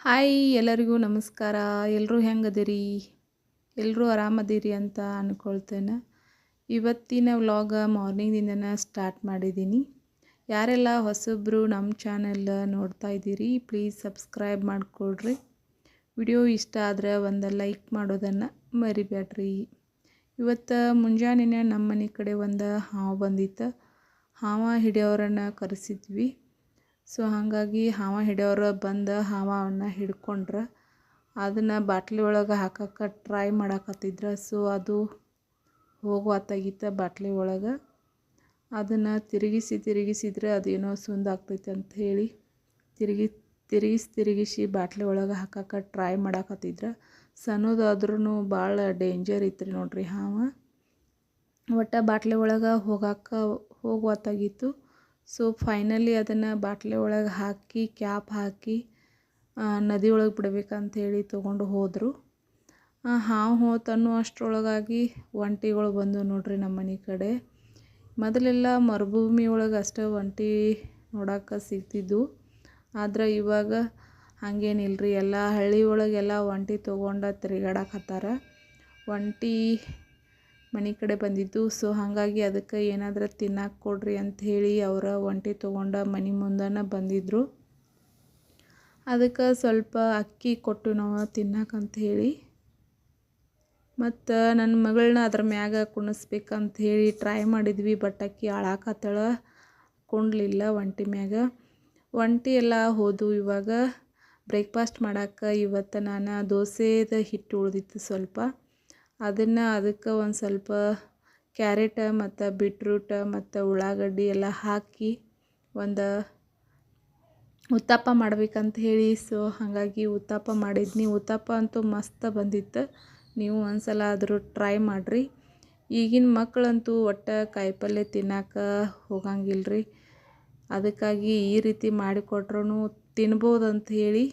Hi ಎಲ್ಲರಿಗೂ ನಮಸ್ಕಾರ. ಎಲ್ಲರೂ ಹೆಂಗದಿರಿ? ಎಲ್ಲರೂ ಆರಾಮದಿರಿ ಅಂತ ಅಂದ್ಕೊಳ್ತೇನೆ ಇವತ್ತಿನ ವ್ಲಾಗ ಮಾರ್ನಿಂಗಿಂದನೇ ಸ್ಟಾರ್ಟ್ ಮಾಡಿದ್ದೀನಿ. ಯಾರೆಲ್ಲ ಹೊಸಬ್ರು ನಮ್ಮ ಚಾನೆಲ್ ನೋಡ್ತಾ ಇದ್ದೀರಿ, ಪ್ಲೀಸ್ ಸಬ್ಸ್ಕ್ರೈಬ್ ಮಾಡಿಕೊಡ್ರಿ ವಿಡಿಯೋ ಇಷ್ಟ ಆದರೆ ಒಂದು ಲೈಕ್ ಮಾಡೋದನ್ನು ಮರಿಬೇಡ್ರಿ ಇವತ್ತು ಮುಂಜಾನೆ ನಮ್ಮ ಮನೆ ಕಡೆ ಒಂದು ಹಾವು ಬಂದಿತ್ತು. ಹಾವ ಹಿಡಿಯೋರನ್ನು ಕರೆಸಿದ್ವಿ. ಸೊ ಹಾಗಾಗಿ ಹಾವ ಹಿಡಿಯೋರು ಬಂದು ಹಾವನ್ನ ಹಿಡ್ಕೊಂಡ್ರೆ ಅದನ್ನು ಬಾಟ್ಲಿ ಒಳಗೆ ಹಾಕಕ್ಕೆ ಟ್ರೈ ಮಾಡಕತ್ತಿದ್ರು. ಸೊ ಅದು ಹೋಗುವತ್ತಾಗಿತ್ತು ಬಾಟ್ಲಿ ಒಳಗೆ. ಅದನ್ನು ತಿರುಗಿಸಿ ತಿರುಗಿಸಿದ್ರೆ ಅದೇನೋ ಸುಂದಾಗ್ತೈತೆ ಅಂತ ಹೇಳಿ ತಿರುಗಿ ತಿರುಗಿಸಿ ತಿರುಗಿಸಿ ಬಾಟ್ಲಿ ಒಳಗೆ ಹಾಕಕ್ಕೆ ಟ್ರೈ ಮಾಡಕತ್ತಿದ್ರು. ಸಣ್ಣದಾದ್ರೂ ಭಾಳ ಡೇಂಜರ್ ಇತ್ತು ನೋಡ್ರಿ ಹಾವ. ಒಟ್ಟು ಬಾಟ್ಲಿ ಒಳಗೆ ಹೋಗಕ್ಕೆ ಹೋಗುವತ್ತಾಗಿತ್ತು ಸೊ ಫೈನಲಿ ಅದನ್ನು ಬಾಟ್ಲಿ ಒಳಗೆ ಹಾಕಿ, ಕ್ಯಾಪ್ ಹಾಕಿ ನದಿ ಒಳಗೆ ಬಿಡ್ಬೇಕಂಥೇಳಿ ತೊಗೊಂಡು ಹೋದರು. ಹಾವು ಹೋತನ್ನು ಅಷ್ಟರೊಳಗಾಗಿ ಒಂಟಿಗಳು ಬಂದು ನೋಡ್ರಿ ನಮ್ಮ ಮನೆ ಕಡೆ. ಮೊದಲೆಲ್ಲ ಮರುಭೂಮಿ ಒಳಗೆ ಅಷ್ಟೇ ಒಂಟಿ ನೋಡೋಕೆ ಸಿಗ್ತಿದ್ವು. ಆದ್ರೆ ಇವಾಗ ಹಾಗೇನಿಲ್ರಿ, ಎಲ್ಲ ಹಳ್ಳಿ ಒಳಗೆಲ್ಲ ಒಂಟಿ ತೊಗೊಂಡು ತಿರುಗಾಡಕತ್ತಾರ ಒಂಟಿ ಮನೆ ಕಡೆ ಬಂದಿದ್ದು. ಸೊ, ಹಾಗಾಗಿ ಅದಕ್ಕೆ ಏನಾದರೂ ತಿನ್ನಕ್ಕೆ ಕೊಡ್ರಿ ಹೇಳಿ ಅವರ ಒಂಟಿ ತೊಗೊಂಡು ಮನೆ ಮುಂದನ ಬಂದಿದ್ದರು ಅದಕ್ಕೆ ಸ್ವಲ್ಪ ಅಕ್ಕಿ ಕೊಟ್ಟು ನಾವು ತಿನ್ನಕ್ಕಂತ ಹೇಳಿ. ಮತ್ತು ನನ್ನ ಮಗಳನ್ನ ಅದ್ರ ಮ್ಯಾಗ ಕುಣಿಸ್ಬೇಕಂತ ಹೇಳಿ ಟ್ರೈ ಮಾಡಿದ್ವಿ ಬಟ್ ಅಕ್ಕಿ ಹಾಳಾಕತ್ತಳ ಕೊಂಡ್ಲಿಲ್ಲ ಒಂಟಿ ಮ್ಯಾಗ. ಒಂಟಿ ಎಲ್ಲ ಹೋದು ಇವಾಗ. ಬ್ರೇಕ್ಫಾಸ್ಟ್ ಮಾಡಕ್ಕೆ ಇವತ್ತು ನಾನು ದೋಸೆದ ಹಿಟ್ಟು ಉಳಿದಿತ್ತು ಸ್ವಲ್ಪ. ಅದನ್ನು ಅದಕ್ಕೆ ಒಂದು ಸ್ವಲ್ಪ ಕ್ಯಾರೆಟ, ಮತ್ತು ಬಿಟ್ರೂಟ ಮತ್ತು ಉಳ್ಳಾಗಡ್ಡಿ ಎಲ್ಲ ಹಾಕಿ ಒಂದು ಉತ್ತಪ್ಪ ಮಾಡ್ಬೇಕಂತ ಹೇಳಿ. ಸೊ ಹಾಗಾಗಿ ಉತ್ತಪ್ಪ ಮಾಡಿದ್ನಿ ಉತ್ತಪ್ಪ ಅಂತೂ ಮಸ್ತ್ ಬಂದಿತ್ತು. ನೀವು ಒಂದು ಸಲ ಆದರೂ ಟ್ರೈ ಮಾಡಿರಿ. ಈಗಿನ ಮಕ್ಕಳಂತೂ ಒಟ್ಟು ಕಾಯಿಪಲ್ಯ ತಿನ್ನಕ್ಕೆ ಹೋಗಂಗಿಲ್ಲ ರೀ ಅದಕ್ಕಾಗಿ ಈ ರೀತಿ ಮಾಡಿಕೊಟ್ರೂ ತಿನ್ಬೋದು ಅಂತ ಹೇಳಿ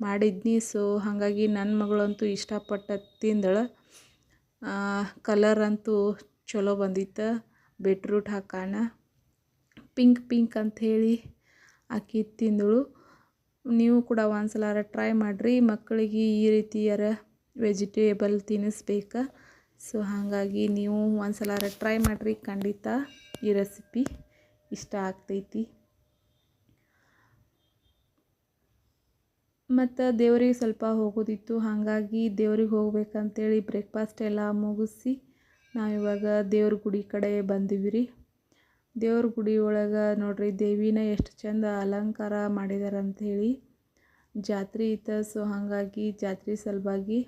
ಮಾಡಿದ್ನಿ. ಸೊ ಹಾಗಾಗಿ ನನ್ನ ಮಗಳಂತೂ ಇಷ್ಟಪಟ್ಟು ತಿಂದಳು. ಕಲರ್ ಅಂತೂ ಚಲೋ ಬಂದಿತ್ತು. ಬೀಟ್ರೂಟ್ ಹಾಕೋಣ. ಪಿಂಕ್ ಪಿಂಕ್ ಅಂಥೇಳಿ ಆಕಿ ತಿಂದಳು. ನೀವು ಕೂಡ ಒಂದು ಸಲ ಟ್ರೈ ಮಾಡಿರಿ. ಮಕ್ಕಳಿಗೆ ಈ ರೀತಿಯರ ವೆಜಿಟೇಬಲ್ ತಿನ್ನಿಸ್ಬೇಕು ಸೊ ಹಾಗಾಗಿ ನೀವು ಒಂದು ಸಲ ಟ್ರೈ ಮಾಡಿರಿ. ಖಂಡಿತ ಈ ರೆಸಿಪಿ ಇಷ್ಟ ಆಗ್ತೈತಿ. ಮತ್ತು ದೇವ್ರಿಗೆ ಸ್ವಲ್ಪ ಹೋಗೋದಿತ್ತು, ಹಾಗಾಗಿ ದೇವ್ರಿಗೆ ಹೋಗ್ಬೇಕಂತೇಳಿ ಬ್ರೇಕ್ಫಾಸ್ಟ್ ಎಲ್ಲ ಮುಗಿಸಿ ನಾವಿವಾಗ ದೇವ್ರ ಗುಡಿ ಕಡೆ ಬಂದೀವಿ ರೀ ದೇವ್ರ ಗುಡಿ ಒಳಗೆ ನೋಡಿರಿ ದೇವಿನ ಎಷ್ಟು ಚಂದ ಅಲಂಕಾರ ಮಾಡಿದಾರಂಥೇಳಿ ಜಾತ್ರೆ ಇತ್ತು ಸೊ ಹಾಗಾಗಿ ಜಾತ್ರೆ ಸಲುವಾಗಿ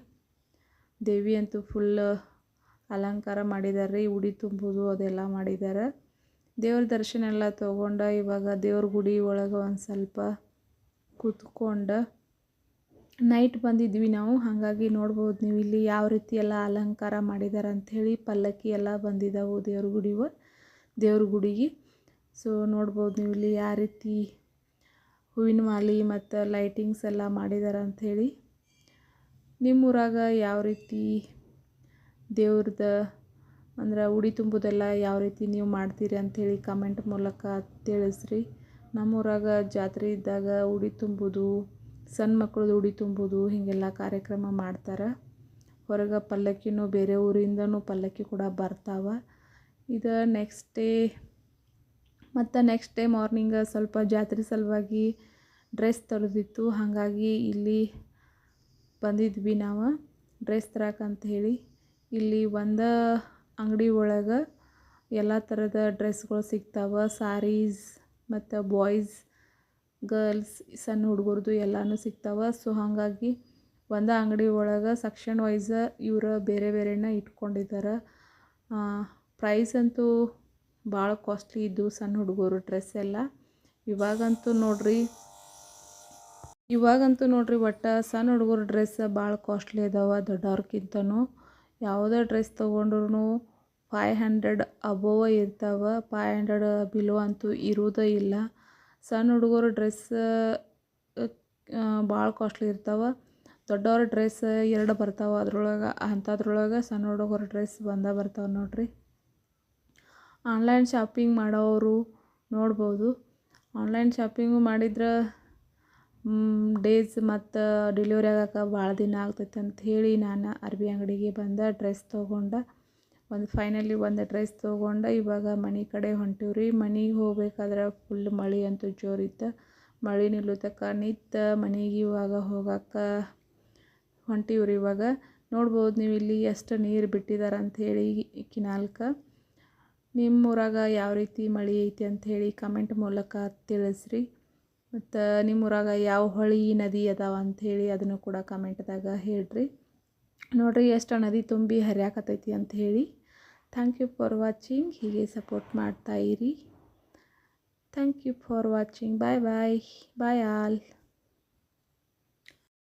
ದೇವಿ ಅಂತೂ ಫುಲ್ ಅಲಂಕಾರ ಮಾಡಿದ್ದಾರೆ ರೀ ಉಡಿ ತುಂಬೋದು ಅದೆಲ್ಲ ಮಾಡಿದ್ದಾರೆ ದೇವ್ರ ದರ್ಶನ ಎಲ್ಲ ತೊಗೊಂಡು ಇವಾಗ ದೇವ್ರ ಗುಡಿ ಒಳಗೆ ಒಂದು ಸ್ವಲ್ಪ ಕೂತ್ಕೊಂಡು ನೈಟ್ ಬಂದಿದ್ವಿ ನಾವು, ಹಾಗಾಗಿ ನೋಡ್ಬೋದು ನೀವು ಇಲ್ಲಿ ಯಾವ ರೀತಿ ಎಲ್ಲ ಅಲಂಕಾರ ಮಾಡಿದ್ದಾರೆ ಅಂಥೇಳಿ ಪಲ್ಲಕ್ಕಿ ಎಲ್ಲ ಬಂದಿದ್ದಾವೆ ದೇವ್ರ ಗುಡಿವ ದೇವ್ರ ಗುಡಿಗೆ. ಸೊ ನೋಡ್ಬೋದು ನೀವು ಇಲ್ಲಿ ಯಾವ ರೀತಿ ಹೂವಿನ ಮಾಲಿ ಮತ್ತು ಲೈಟಿಂಗ್ಸ್ ಎಲ್ಲ ಮಾಡಿದ್ದಾರೆ ಅಂಥೇಳಿ ನಿಮ್ಮೂರಾಗ ಯಾವ ರೀತಿ ದೇವ್ರದ ಅಂದ್ರೆ ಉಡಿ ತುಂಬುದೆಲ್ಲ ಯಾವ ರೀತಿ ನೀವು ಮಾಡ್ತೀರಿ ಅಂಥೇಳಿ ಕಮೆಂಟ್ ಮೂಲಕ ತಿಳಿಸ್ರಿ. ನಮ್ಮೂರಾಗ ಜಾತ್ರೆ ಇದ್ದಾಗ ಉಡಿ ತುಂಬೋದು ಸಣ್ಣ ಮಕ್ಳದ್ದು ಉಡಿ ತುಂಬೋದು, ಹೀಗೆಲ್ಲ ಕಾರ್ಯಕ್ರಮ ಮಾಡ್ತಾರೆ. ಹೊರಗೆ ಪಲ್ಲಕ್ಕಿನೂ ಬೇರೆ ಊರಿಂದನೂ ಪಲ್ಲಕ್ಕಿ ಕೂಡ ಬರ್ತಾವೆ. ಇದು ನೆಕ್ಸ್ಟ್ ಡೇ ಮತ್ತು ನೆಕ್ಸ್ಟ್ ಡೇ ಮಾರ್ನಿಂಗ್ ಸ್ವಲ್ಪ ಜಾತ್ರೆ ಸಲುವಾಗಿ ಡ್ರೆಸ್ ತರದಿತ್ತು. ಹಾಗಾಗಿ ಇಲ್ಲಿ ಬಂದಿದ್ವಿ ನಾವು ಡ್ರೆಸ್ ತರಕಂತ ಹೇಳಿ. ಇಲ್ಲಿ ಒಂದು ಅಂಗಡಿ ಒಳಗೆ ಎಲ್ಲ ಥರದ ಡ್ರೆಸ್ಗಳು ಸಿಗ್ತಾವೆ. ಸಾರೀಸ್ ಮತ್ತು ಬಾಯ್ಸ್ ಗರ್ಲ್ಸ್ ಸಣ್ಣ ಹುಡುಗರದು ಎಲ್ಲಾನು ಸಿಗ್ತಾವೆ. ಸೊ ಹಾಗಾಗಿ ಒಂದು ಅಂಗಡಿ ಒಳಗೆ ಸೆಕ್ಷನ್ ವೈಸ ಇವರ ಬೇರೆ ಬೇರೆನ ಇಟ್ಕೊಂಡಿದ್ದಾರೆ ಪ್ರೈಸ್ ಅಂತೂ ಭಾಳ ಕಾಸ್ಟ್ಲಿ ಇದ್ದು ಸಣ್ಣ ಹುಡುಗರು ಡ್ರೆಸ್ ಎಲ್ಲ. ಇವಾಗಂತೂ ನೋಡ್ರಿ ಇವಾಗಂತೂ ನೋಡ್ರಿ ಒಟ್ಟು ಸಣ್ಣ ಹುಡುಗರು ಡ್ರೆಸ್ ಭಾಳ ಕಾಸ್ಟ್ಲಿ ಅದಾವೆ, ದೊಡ್ಡವ್ರಕ್ಕಿಂತನೂ. ಯಾವುದೇ ಡ್ರೆಸ್ ತೊಗೊಂಡ್ರು ಫೈವ್ ಹಂಡ್ರೆಡ್ ಅಬೋವ ಇರ್ತಾವೆ. ಫೈವ್ ಹಂಡ್ರೆಡ್ ಬಿಲೋ ಅಂತೂ ಇರೋದೇ ಇಲ್ಲ. ಸಣ್ಣ ಹುಡುಗರು ಡ್ರೆಸ್ ಭಾಳ ಕಾಸ್ಟ್ಲಿ ಇರ್ತಾವೆ. ದೊಡ್ಡವ್ರ ಡ್ರೆಸ್ ಎರಡು ಬರ್ತಾವೆ ಅದ್ರೊಳಗೆ, ಅಂಥದ್ರೊಳಗೆ ಸಣ್ಣ ಹುಡುಗರ ಡ್ರೆಸ್ ಬಂದೇ ಬರ್ತಾವೆ ನೋಡಿರಿ. ಆನ್ಲೈನ್ ಶಾಪಿಂಗ್ ಮಾಡೋರು ನೋಡ್ಬೋದು. ಆನ್ಲೈನ್ ಶಾಪಿಂಗು ಮಾಡಿದ್ರೆ ಡೇಸ್ ಮತ್ತು ಡೆಲಿವರಿ ಆಗಕ್ಕೆ ಭಾಳ ದಿನ ಆಗ್ತೈತೆ ಅಂತ ಹೇಳಿ ನಾನು ಅರ್ಬಿ ಅಂಗಡಿಗೆ ಬಂದ ಡ್ರೆಸ್ ತೊಗೊಂಡೆ ಒಂದು ಫೈನಲಿ ಒಂದು ಡ್ರೆಸ್ ತೊಗೊಂಡು ಇವಾಗ ಮನೆ ಕಡೆ ಹೊಂಟೀವ್ರಿ. ಮನೆಗೆ ಹೋಗ್ಬೇಕಾದ್ರೆ ಫುಲ್ ಮಳೆ ಅಂತೂ ಜೋರಿತ್ತು. ಮಳೆ ನಿಲ್ಲುತ್ತಕ್ಕ ನಿಂತ ಮನೆಗೆ ಇವಾಗ ಹೋಗಕ್ಕೆ ಹೊಂಟೀವ್ರಿ ಇವಾಗ. ನೋಡ್ಬೋದು ನೀವು ಇಲ್ಲಿ ಎಷ್ಟು ನೀರು ಬಿಟ್ಟಿದ್ದಾರೆ ಅಂಥೇಳಿ ಕಿನಾಲ್ಕ. ನಿಮ್ಮ ಊರಾಗ ಯಾವ ರೀತಿ ಮಳೆ ಐತಿ ಅಂಥೇಳಿ ಕಮೆಂಟ್ ಮೂಲಕ ತಿಳಿಸ್ರಿ. ಮತ್ತು ನಿಮ್ಮ ಊರಾಗ ಯಾವ ಹೊಳಿ ನದಿ ಅದಾವ ಅಂಥೇಳಿ ಅದನ್ನು ಕೂಡ ಕಮೆಂಟ್ದಾಗ ಹೇಳ್ರಿ. ನೋಡ್ರಿ ಎಷ್ಟು ನದಿ ತುಂಬಿ ಹರಿಯಾಕತ್ತೈತಿ ಅಂತ ಹೇಳಿ. ಥ್ಯಾಂಕ್ ಯು ಫಾರ್ ವಾಚಿಂಗ್ ಹೀಗೆ ಸಪೋರ್ಟ್ ಮಾಡ್ತಾ ಇರಿ. Thank you for watching bye bye bye all